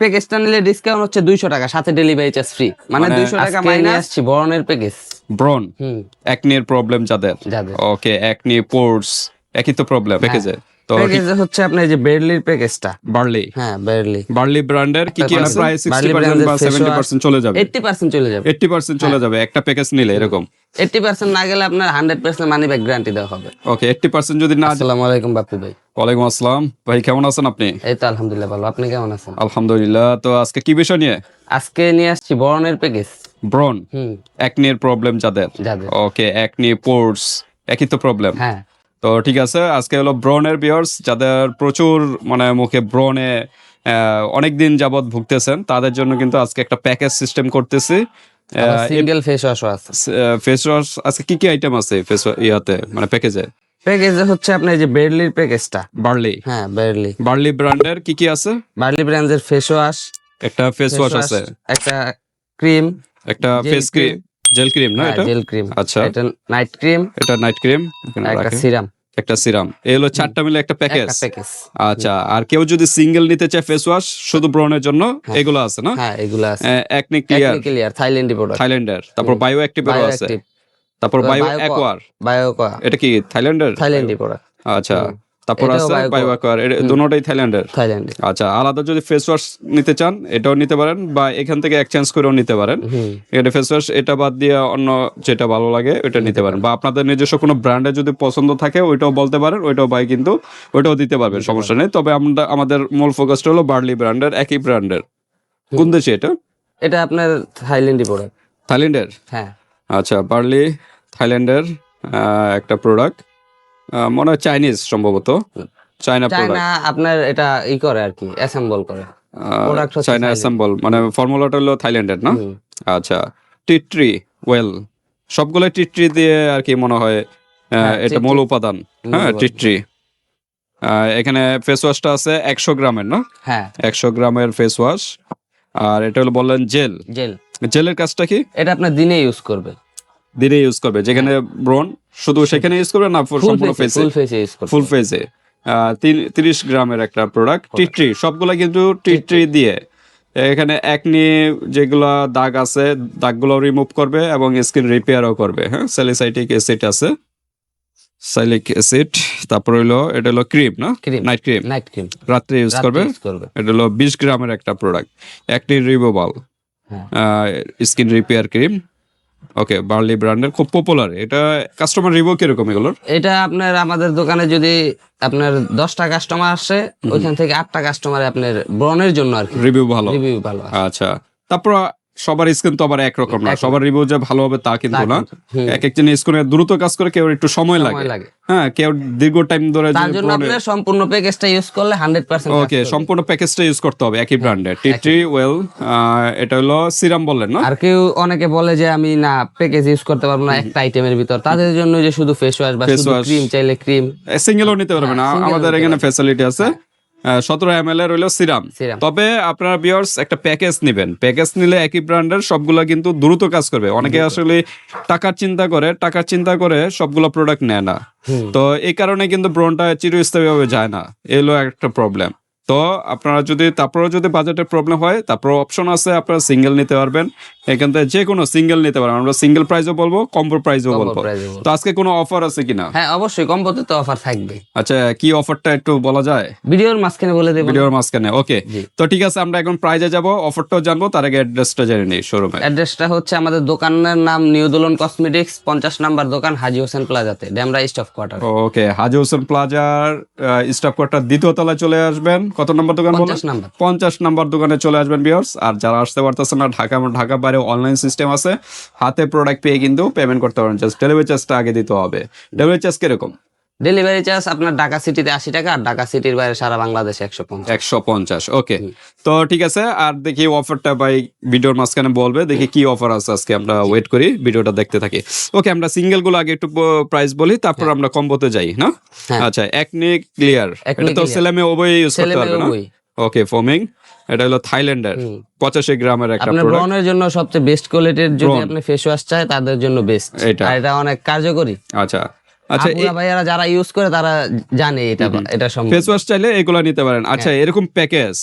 প্যাকেজটা নিলে ডিসকাউন্ট হচ্ছে দুইশো টাকা সাথে ডেলিভারি চার্জ ফ্রি মানে দুইশো টাকা আসছি বরণের প্যাকেজ ব্রন হুম। একনির প্রবলেম যাদের। ওকে একনি পোর্স একই তো প্রবলেম প্যাকেজে তো প্যাকেজে হচ্ছে আপনার যে বেরলির প্যাকেজটা বার্লি হ্যাঁ বেরলি বার্লি ব্র্যান্ডের কি কি প্রায় আছে? সিক্সটি Barley পার্সেন্ট বা brand এর face সেভেন্টি wash। পার্সেন্ট চলে যাবে। এইটটি পার্সেন্ট চলে যাবে। এইটটি পার্সেন্ট চলে যাবে একটা প্যাকেজ নিলে এরকম। এইটটি পার্সেন্ট না গেলে আপনার hundred percent money back guarantee দেওয়া হবে। ওকে পার্সেন্ট যদি না আসসালামু আলাইকুম বাপু ভাই। ওয়ালাইকুম আসসালাম। ভাই কেমন আছেন আপনি? এই তো আলহামদুলিল্লাহ ভালো। আপনি কেমন আছেন? আলহামদুলিল্লাহ। তো আজকে কি বিষয় নিয়ে? আজকে নিয়ে আসছি বরণের প্যাকেজ ব্রন? একনির প্রবলেম যাদের। ওকে একনি পোর্স একই তো প্রবলেম হ্যাঁ। তো ঠিক আছে আজকে হলো ব্রনের বিয়ার্স যাদের প্রচুর মানে মুখে ব্রনে অনেক দিন যাবত ভুগতেছেন তাদের জন্য কিন্তু আজকে একটা প্যাকেজ সিস্টেম করতেছি। সিঙ্গেল ফেস ওয়াশও আছে। ফেস ওয়াশ আজকে কি কি আইটেম আছে ফেস ইয়াতে মানে প্যাকেজে প্যাকেজে হচ্ছে আপনার যে বেরলির প্যাকেজটা বার্লি হ্যাঁ বেরলি বার্লি ব্র্যান্ডের কি কি আছে? বার্লি ব্র্যান্ডের ফেস ওয়াশ একটা ফেস ওয়াশ আছে। একটা ক্রিম একটা ফেস ক্রিম জেল ক্রিম না এটা? জেল ক্রিম আচ্ছা। এটা নাইট ক্রিম এটা নাইট ক্রিম একটা সিরাম একটা সিরাম। এই হলো চারটা মিলে একটা প্যাকেজ। আচ্ছা আর কেউ যদি সিঙ্গেল নিতে চায় ফেস ওয়াশ শুধু ব্রনের জন্য এগুলো আছে না? হ্যাঁ এগুলো আছে। একনিক ক্লিয়ার ক্লিয়ার থাইল্যান্ডি প্রোডাক্ট থাইল্যান্ডের তারপর বায়ো অ্যাক্টিভেরও আছে। তারপর বায়ো অ্যাকোয়ার বায়ো এটা কি থাইল্যান্ডের থাইল্যান্ডি প্রোডাক্ট আচ্ছা। তারপর আছে অ্যাকোয়ার দুটোটাই থাইল্যান্ডের। থাইল্যান্ডি আচ্ছা আলাদা যদি ফেস ওয়াশ নিতে চান এটাও নিতে পারেন বা এখান থেকে এক্সচেঞ্জ করেও নিতে পারেন। এটা ফেস ওয়াশ এটা বাদ দিয়ে অন্য যেটা ভালো লাগে ওইটা নিতে পারেন। বা আপনাদের নিজস্ব কোনো ব্র্যান্ডে যদি পছন্দ থাকে ওইটাও বলতে পারেন ওইটাও বাই কিন্তু ওইটাও দিতে পারবেন সমস্যা নেই। তবে আমরা আমাদের মূল ফোকাসটা হলো বার্লি ব্র্যান্ডের একই ব্র্যান্ডের কোন দেশে এটা? এটা আপনার থাইল্যান্ডি প্রোডাক্ট থাইল্যান্ডের? হ্যাঁ। আচ্ছা বার্লি থাইল্যান্ডের একটা প্রোডাক্ট মনে হয় চাইনিজ সম্ভবত। চায়না চায়না প্রোডাক্ট আপনার এটা ই করে আর কি অ্যাসেম্বল করে। হচ্ছে চায়না। অ্যাসেম্বল মানে ফর্মুলাটা হলো থাইল্যান্ডের না? আচ্ছা টিট্রি ওয়েল সবগুলো টিট্রি দিয়ে আর কি মনে হয় হ্যাঁ, এটা মূল উপাদান হ্যাঁ। টিট্রি এখানে ফেস ওয়াশটা আছে একশো গ্রামের না? হ্যাঁ। একশো গ্রামের ফেস ওয়াশ আর এটা হলো বললেন জেল জেল জেলের কাজটা কি? এটা আপনার দিনে ইউজ করবে দিনে ইউজ করবে। যেখানে ব্রন শুধু সেখানে ইউজ করবে না ফুল সম্পূর্ণ ফেসে ফুল ফেসে তিরিশ গ্রামের একটা প্রোডাক্ট টিট্রি সবগুলা কিন্তু টিট্রি দিয়ে। এখানে একনি যেগুলা দাগ আছে দাগগুলো রিমুভ করবে এবং স্কিন রিপেয়ারও করবে। হ্যাঁ স্যালিসাইটিক অ্যাসিড আছে। সাইলিক অ্যাসিড তারপর হলো এটা হলো ক্রিম না? নাইট ক্রিম নাইট ক্রিম রাত্রে ইউজ করবে। এটা হলো বিশ গ্রামের একটা প্রোডাক্ট একটি রিমুভাল হ্যাঁ। Skin repair cream okay Barley ব্র্যান্ডের খুব পপুলার এটা কাস্টমার রিভিউ কীরকম এগুলোর? এটা আপনার আমাদের দোকানে যদি আপনার দশটা কাস্টমার আসে ওইখান থেকে আটটা কাস্টমার আপনার ব্রনের জন্য আর কি। রিভিউ ভালো। রিভিউ ভালো। আচ্ছা। তারপর সবার স্কিন তো আবার একরকম না। সবার রিভিউ যে ভালো হবে তা কিন্তু না। এক একজন স্কিনে দ্রুত কাজ করে কেউ একটু সময় লাগে। হ্যাঁ কেউ দীর্ঘ টাইম ধরে তার জন্য আপনার সম্পূর্ণ প্যাকেজটা ইউজ করলে হান্ড্রেড পার্সেন্ট ওকে সম্পূর্ণ প্যাকেজটা ইউজ করতে হবে একই ব্র্যান্ডের টিট্রি ওয়েল এটা হলো সিরাম বললেন না? আর কেউ অনেকে বলে যে আমি না প্যাকেজ ইউজ করতে পারব না একটা আইটেমের ভিতর। তাদের জন্য যে শুধু ফেস ওয়াশ বা শুধু। ক্রিম চাইলে ক্রিম সিঙ্গেলও নিতে পারবেন না। হ্যাঁ, আমাদের এখানে। ফ্যাসিলিটি আছে। সতেরো এম এল এর হইল সিরাম। তবে আপনারা বিয়ার্স একটা প্যাকেজ নেবেন। প্যাকেজ নিলে একই ব্র্যান্ডের সবগুলা কিন্তু দ্রুত কাজ করবে। অনেকে আসলে টাকার চিন্তা করে টাকার চিন্তা করে সবগুলো প্রোডাক্ট নেয় না। তো এই কারণে কিন্তু ব্রণটা চিরস্থায়ী ভাবে যায় না। এলো একটা প্রবলেম তো আপনারা যদি তারপরে যদি বাজেটের প্রবলেম হয় তারপর অপশন আছে আপনারা সিঙ্গেল নিতে পারবেন। এখান থেকে যে কোনো সিঙ্গেল নিতে পারবেন আমরা সিঙ্গেল প্রাইসও বলব কম্বো প্রাইসও বলব। তো আজকে কোনো অফার আছে কিনা? হ্যাঁ অবশ্যই। কম্বোতে তো অফার থাকবে। আচ্ছা কি অফারটা একটু বলা যায়? ভিডিওর মাঝখানে বলে দেবো ভিডিওর মাঝখানে ওকে তো ঠিক আছে আমরা এখন প্রাইজে যাব অফারটাও জানব তার আগে অ্যাড্রেসটা জেনে নিই শোরুমে অ্যাড্রেসটা হচ্ছে আমাদের দোকানের নাম নিউ দোলন কসমেটিক্স পঞ্চাশ নাম্বার দোকান Haji Hossain প্লাজাতে Demra staff quarter. Okay Haji Hossain প্লাজার স্টাফ কোয়ার্টার দ্বিতীয় তলায় চলে আসবেন কত নম্বর দোকান পঞ্চাশ নম্বর। দোকানে চলে আসবেন বিয়ার্স আর যারা আসতে পারতেছে না ঢাকা ঢাকা বাইরে অনলাইন সিস্টেম আছে। হাতে প্রোডাক্ট পেয়ে কিন্তু পেমেন্ট করতে পারেন জাস্ট ডেলিভারি চার্জটা আগে দিতে হবে। ডেলিভারি চার্জ কীরকম? ডেলিভারি চার্জ আপনার ঢাকা সিটিতে আশি টাকা আর ঢাকা সিটির বাইরে সারা বাংলাদেশে একশো পঞ্চাশ। একশো পঞ্চাশ ওকে তো ঠিক আছে আর দেখি অফারটা ভাই ভিডিওর মাঝখানে বলবে দেখি কি অফার আছে আজকে আমরা ওয়েট করি ভিডিওটা দেখতে থাকি। ওকে আমরা সিঙ্গেলগুলো আগে একটু প্রাইস বলি তারপর আমরা কম্বোতে যাই না? হ্যাঁ। আচ্ছা একনি ক্লিয়ার এটা তো। ছেলে মেয়ে উভয় ইউজ করতে পারবে না? ওকে ফোমিং এটা হলো থাইল্যান্ডের পঁচাশি গ্রামের একটা আপনার ব্রনের জন্য সবচেয়ে বেস্ট কোয়ালিটির যদি আপনি ফেস ওয়াশ চায় তাদের জন্য বেস্ট এটা। এটা অনেক কার্যকরী। আচ্ছা। আচ্ছা ভাইয়ারা যারা ইউজ করে তারা জানে এটা এটা সম্বন্ধে ফেস ওয়াশ চাইলে এগুলো নিতে পারেন। আচ্ছা এরকম প্যাকেজ।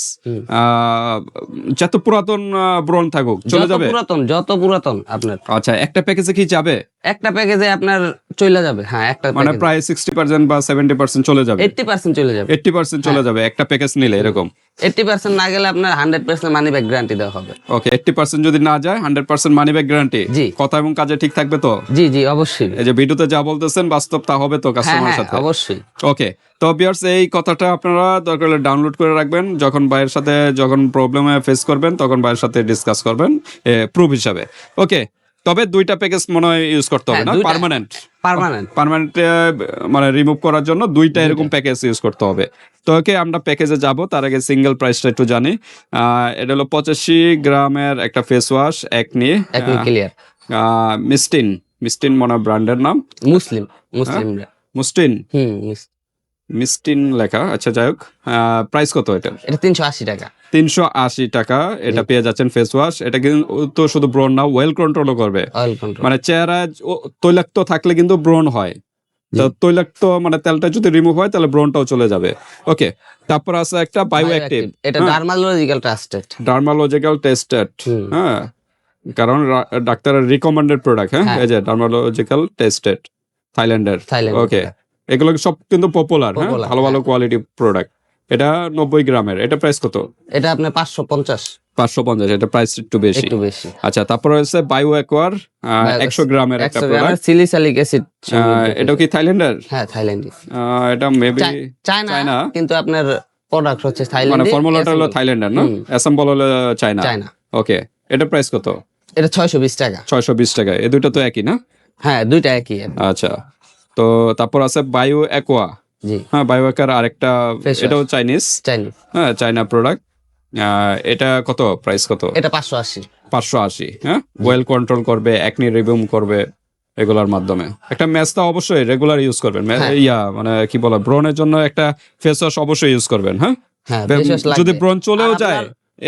যত পুরাতন ব্রণ থাকুক চলে যত যাবে? পুরাতন যত পুরাতন আপনার। আচ্ছা একটা প্যাকেজে কি যাবে? একটা প্যাকেজে আপনার চলে যাবে। হ্যাঁ একটা মানে প্রায় সিক্সটি পার্সেন্ট বা সেভেন্টি পার্সেন্ট চলে যাবে। এইটটি পার্সেন্ট চলে যাবে। এইটটি পার্সেন্ট চলে যাবে একটা প্যাকেজ নিলে এরকম। এইটটি পার্সেন্ট না গেলে আপনার hundred percent money back guarantee দেওয়া হবে। ওকে এইটটি পার্সেন্ট যদি না যায় hundred percent money back guarantee জি। কথা এবং কাজে ঠিক থাকবে তো? জি জি অবশ্যই। এই যে ভিডিওতে যা বলতেছেন বাস্তব তা হবে তো হ্যাঁ কাস্টমারের হ্যাঁ সাথে? অবশ্যই। ওকে তো বিয়ার্স এই কথাটা আপনারা দরকার হলে ডাউনলোড করে রাখবেন। যখন ভাইয়ের সাথে যখন প্রবলেমে ফেস করবেন তখন ভাইয়ের সাথে ডিসকাস করবেন প্রুফ হিসাবে। ওকে তবে দুইটা প্যাকেজ মনে হয় ইউজ করতে হবে হ্যাঁ, না। পার্মানেন্ট পার্মানেন্ট পার্মানেন্ট মানে রিমুভ করার জন্য দুইটা এরকম প্যাকেজ ইউজ করতে হবে। তো ওকে আমরা প্যাকেজে যাব তার আগে সিঙ্গেল প্রাইসটা একটু জানি। এটা হলো পঁচাশি গ্রামের একটা ফেস ওয়াশ এক নিয়ে মিস্টিন মিস্টিন মনে ব্র্যান্ডের নাম। মুসলিম মুসলিমরা। মুস্টিন হুম মিস্টিন লেখা। আচ্ছা যাই হোক প্রাইস কত এটা? এটা তিনশো আশি টাকা। তিনশো আশি টাকা। এটা পেয়ে যাচ্ছেন ফেস ওয়াশ এটা কিন্তু শুধু ব্রণ না ওয়েল কন্ট্রোলও করবে। মানে চেহারা তৈলাক্ত থাকলে কিন্তু ব্রণ হয়। তৈলাক্ত মানে তেলটা যদি রিমুভ হয় তাহলে ব্রণটাও চলে যাবে। ওকে তারপর আছে একটা বায়ো অ্যাক্টিভ এটা ডার্মালজিক্যাল ট্রাস্টেড ডার্মালজিক্যাল টেস্টেড হ্যাঁ। কারণ ডাক্তারের রিকমেন্ডেড প্রোডাক্ট হ্যাঁ? হ্যাঁ। এই যে ডার্মালজিক্যাল টেস্টেড থাইল্যান্ডের ওকে এগুলো সব কিন্তু পপুলার হ্যাঁ? ভালো ভালো কোয়ালিটি প্রোডাক্ট এটা নব্বই গ্রামের এটা প্রাইস কত? এটা আপনার পাঁচশো পঞ্চাশ। পাঁচশো পঞ্চাশ এটা প্রাইস একটু বেশি। একটু বেশি। আচ্ছা তারপর হচ্ছে বায়ো অ্যাকোয়ার একশো গ্রামের একটা প্রোডাক্ট সিলিসালিক অ্যাসিড এটা কি থাইল্যান্ডের? হ্যাঁ থাইল্যান্ডে এটা মেবি চায়না। কিন্তু আপনার প্রোডাক্ট হচ্ছে থাইল্যান্ড মানে ফর্মুলাটা হলো থাইল্যান্ডের না। অ্যাসেম্বল হলো চায়না। চায়না। ওকে এটা প্রাইস কত? এটা ছয়শো বিশ টাকা। ছয়শো বিশ টাকা এই দুটো তো একই না? হ্যাঁ দুইটা একই। আচ্ছা। তো তারপর আছে বায়ো অ্যাকোয়া জি। হ্যাঁ বায়ো অ্যাকোয়ার আরেকটা এটাও চাইনিজ চাইনিজ হ্যাঁ চাইনা প্রোডাক্ট এটা কত প্রাইস কত? এটা পাঁচশো আশি। পাঁচশো আশি হ্যাঁ? ওয়েল কন্ট্রোল করবে একনি রিভিউম করবে এগুলোর মাধ্যমে। একটা ম্যাচটা অবশ্যই রেগুলার ইউজ করবেন। হ্যাঁ। ইয়া মানে কি বলে ব্রনের জন্য একটা ফেস ওয়াশ অবশ্যই ইউজ করবেন হ্যাঁ? হ্যাঁ যদি ব্রন চলেও যায়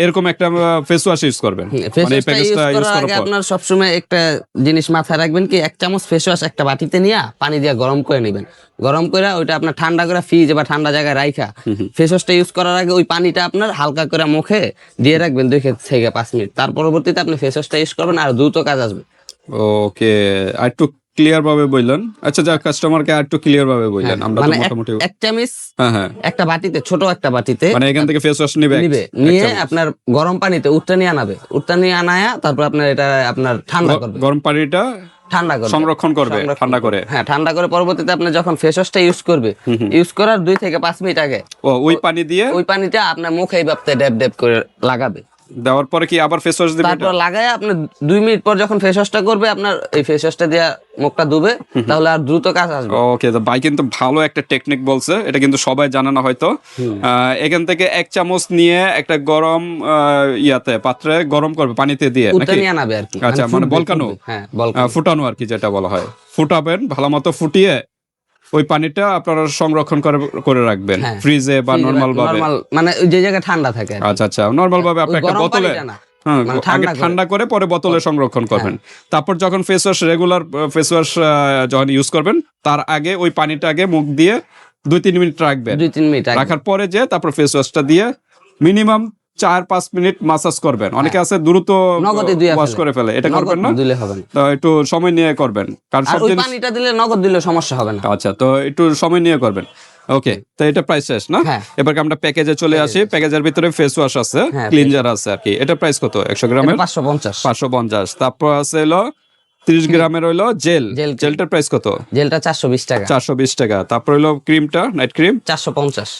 এরকম একটা ফেস ওয়াশ ইউজ করবেন। মানে এই প্যাকেজটা ইউজ করার আগে আপনার সবসময় একটা জিনিস মাথায় রাখবেন কি এক চামচ ফেস ওয়াশ একটা বাটিতে নিয়ে পানি দিয়ে গরম করে নেবেন। গরম করে ওইটা আপনার ঠান্ডা করে ফ্রিজে বা ঠান্ডা জায়গায় রাইখা। ফেস ওয়াশটা ইউজ করার আগে ওই পানিটা আপনার হালকা করে মুখে দিয়ে রাখবেন দুই থেকে পাঁচ মিনিট। তার পরবর্তীতে আপনি ফেস ওয়াশটা ইউজ করবেন আর দ্রুত কাজ আসবে। ওকে আর একটু ক্লিয়ার ভাবে বললেন আচ্ছা যা কাস্টমারকে আর একটু ক্লিয়ার ভাবে বললেন আমরা তো মানে মোটামুটি এক চামচ হ্যাঁ হ্যাঁ। একটা বাটিতে ছোট একটা বাটিতে মানে এখান থেকে ফেস ওয়াশ নিবে নিবে। নিয়ে আপনার গরম পানিতে উত্তা নিয়ে আনাবে। উত্তা নিয়ে আনায়া তারপর আপনার এটা আপনার ঠান্ডা করবে। গরম পানিটা ঠান্ডা করবে। সংরক্ষণ করবে ঠান্ডা করে। হ্যাঁ ঠান্ডা করে পরবর্তীতে আপনি যখন ফেস ওয়াশটা ইউজ করবে ইউজ করার দুই থেকে পাঁচ মিনিট আগে ও ওই পানি দিয়ে ওই পানিটা আপনার মুখে এই ড্যাব ড্যাব করে লাগাবে। দেওয়ার পরে কি আবার ফেস ওয়াশ দিবে এটা? তারপর লাগায় আপনি দুই মিনিট পর যখন ফেস ওয়াশটা করবে আপনার এই ফেস ওয়াশটা দিয়ে মুখটা ধুবে তাহলে আর দ্রুত কাজ আসবে। ওকে তো ভাই কিন্তু ভালো একটা টেকনিক বলছে এটা কিন্তু সবাই জানে না হয়তো। এখান থেকে এক চামচ নিয়ে একটা গরম ইয়াতে পাত্রে গরম করবে পানিতে দিয়ে নাকি? নিয়ে আনাবে আর কি। আচ্ছা, মানে বলকানো? হ্যাঁ বলকানো। ফুটানো আর কি যেটা বলা হয়। ফুটাবেন ভালো মতো ফুটিয়ে ওই পানিটা আপনারা সংরক্ষণ করে করে রাখবেন হ্যাঁ। ফ্রিজে বা নর্মাল ভাবে মানে যে জায়গায় ঠান্ডা থাকে আচ্ছা আচ্ছা নর্মাল ভাবে আপনি একটা বোতলে। হ্যাঁ মানে আগে ঠান্ডা করে। হ্যাঁ। ঠান্ডা করে পরে বোতলে সংরক্ষণ করবেন তারপর যখন face wash regular face wash যখন ইউজ করবেন তার আগে ওই পানিটা আগে মুখ দিয়ে দুই তিন মিনিট রাখবেন দুই তিন মিনিট রাখার পরে যে তারপর ফেস ওয়াশটা দিয়ে মিনিমাম চার পাঁচ মিনিট মাসাজ করবেন। অনেকে আছে দ্রুত ওয়াশ করে ফেলে। এটা করবেন না? দিলে হবে তো একটু সময় নিয়ে করবেন। কারণ সব জিনিস পানিটা দিলে নগদ দিলে সমস্যা হবে না। আচ্ছা তো একটু সময় নিয়ে করবেন। ওকে তো এটা প্রাইস শেষ না? হ্যাঁ। এবার আমরা প্যাকেজে চলে আসি? প্যাকেজের ভিতরে ফেস ওয়াশ আছে হ্যাঁ, ক্লিনজার আছে আর কি। এটা প্রাইস কত? একশো গ্রামের? পাঁচশো পঞ্চাশ। পাঁচশো পঞ্চাশ। তারপর আছে হলো তিরিশ গ্রামের হইল জেল জেল। জেলটার প্রাইস কত? জেলটা চারশো বিশ টাকা। চারশো বিশ টাকা। তারপর হইল ক্রিমটা নাইট ক্রিম চারশো পঞ্চাশ।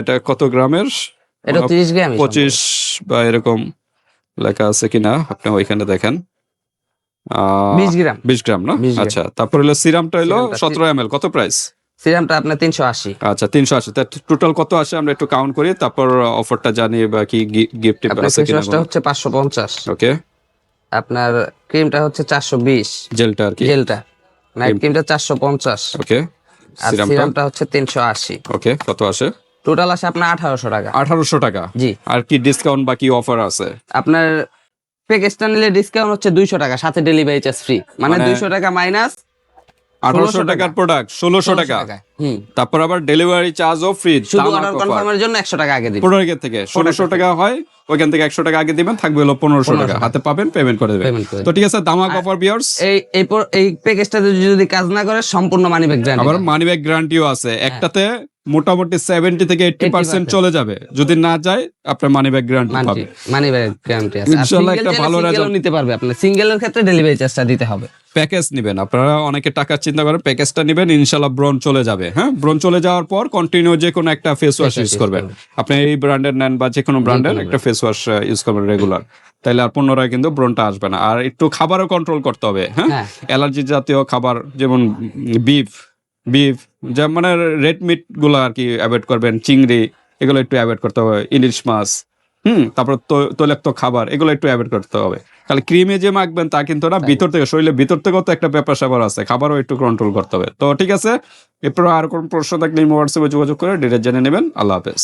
এটা কত গ্রামের? এটা তিরিশ গ্রাম পঁচিশ বা এরকম লেখা আছে কিনা আপনি ওইখানে দেখেন। আহ, বিশ গ্রাম। বিশ গ্রাম না? আচ্ছা তারপর হলো সিরামটা হলো সিরামটা সতেরো এম কত প্রাইস সিরামটা আপনার তিনশো আশি। আচ্ছা তিনশো আশি। টোটাল কত আসে? আমরা একটু কাউন্ট করি তারপর অফারটা জানি বা কি গিফট আপনার আছে কিনা ওয়াশটা হচ্ছে পাঁচশো পঞ্চাশ। ওকে আপনার ক্রিমটা হচ্ছে চারশো বিশ। জেলটা আর কি? জেলটা। নাইট ক্রিমটা চারশো পঞ্চাশ। ওকে আর সিরামটা? হচ্ছে তিনশো আশি। ওকে কত আসে? টোটাল আছে আপনার আঠারোশো টাকা। আঠারোশো টাকা? জি। আর কি ডিসকাউন্ট বা কি অফার আছে? আপনার প্যাকেজটা নিলে ডিসকাউন্ট হচ্ছে দুইশো টাকা সাথে ডেলিভারি চার্জ ফ্রি মানে দুইশো টাকা মাইনাস আঠারোশো টাকার প্রোডাক্ট ষোলোশো টাকা। তারপর আবার ডেলিভারি চার্জও ফ্রি শুধু অর্ডার কনফার্মের জন্য একশো টাকা আগে দিবেন। থেকে ষোলোশো টাকা হয় ওইখান থেকে একশো টাকা আগে দিবেন থাকবে হলো পনেরোশো টাকা। হাতে পাবেন পেমেন্ট করে দেবেন। তো ঠিক আছে দামাক অফার বিয়ার্স এই এই পর- এই প্যাকেজটা যদি কাজ না করে সম্পূর্ণ মানি ব্যাগ গ্যারান্টি আবার মানি ব্যাগ গ্যারান্টিও আছে। হ্যাঁ। একটাতে মোটামুটি সেভেন্টি থেকে এইটটি পার্সেন্ট 80% চলে যাবে। যদি না যায় আপনার মানি ব্যাগ গ্যারান্টি পাবে মানি ব্যাগ গ্যারান্টি আছে ইনশাআল্লাহ একটা ভালো result। নিতে পারবে আপনার। সিঙ্গেলের ক্ষেত্রে ডেলিভারি চার্জটা দিতে হবে। প্যাকেজ নেবেন। আপনারা অনেকে টাকা চিন্তা করেন প্যাকেজটা নেবেন ইনশাল্লাহ ব্রন চলে যাবে। হ্যাঁ? ব্রন চলে যাওয়ার পর কন্টিনিউ যে কোনো একটা ফেস ওয়াশ ইউজ করবেন। আপনি এই ব্র্যান্ডের নেন বা যে কোনো ব্র্যান্ডের একটা ফেস ওয়াশ ইউজ করবেন রেগুলার তাইলে আর পুনরায় কিন্তু ব্রনটা আসবে না। আর একটু খাবারও কন্ট্রোল করতে হবে হ্যাঁ? অ্যালার্জি জাতীয় খাবার যেমন বিফ বিফ যেমন মানে রেড মিটগুলো আর কি অ্যাভয়েড করবেন চিংড়ি এগুলো একটু অ্যাভয়েড করতে হবে। ইলিশ মাছ হুম তারপর তৈ- তৈলাক্ত খাবার এগুলো একটু অ্যাভয়েড করতে হবে। তাহলে ক্রিমে যে মাখবেন তা কিন্তু না ভিতর থেকে শরীরের ভিতর থেকেও তো একটা ব্যাপার স্যাপার আছে খাবারও একটু কন্ট্রোল করতে হবে। তো ঠিক আছে এরপর আর কোন প্রশ্ন থাকলে হোয়াটসঅ্যাপে যোগাযোগ করে ডিটেল জেনে নেবেন। আল্লাহ হাফেজ।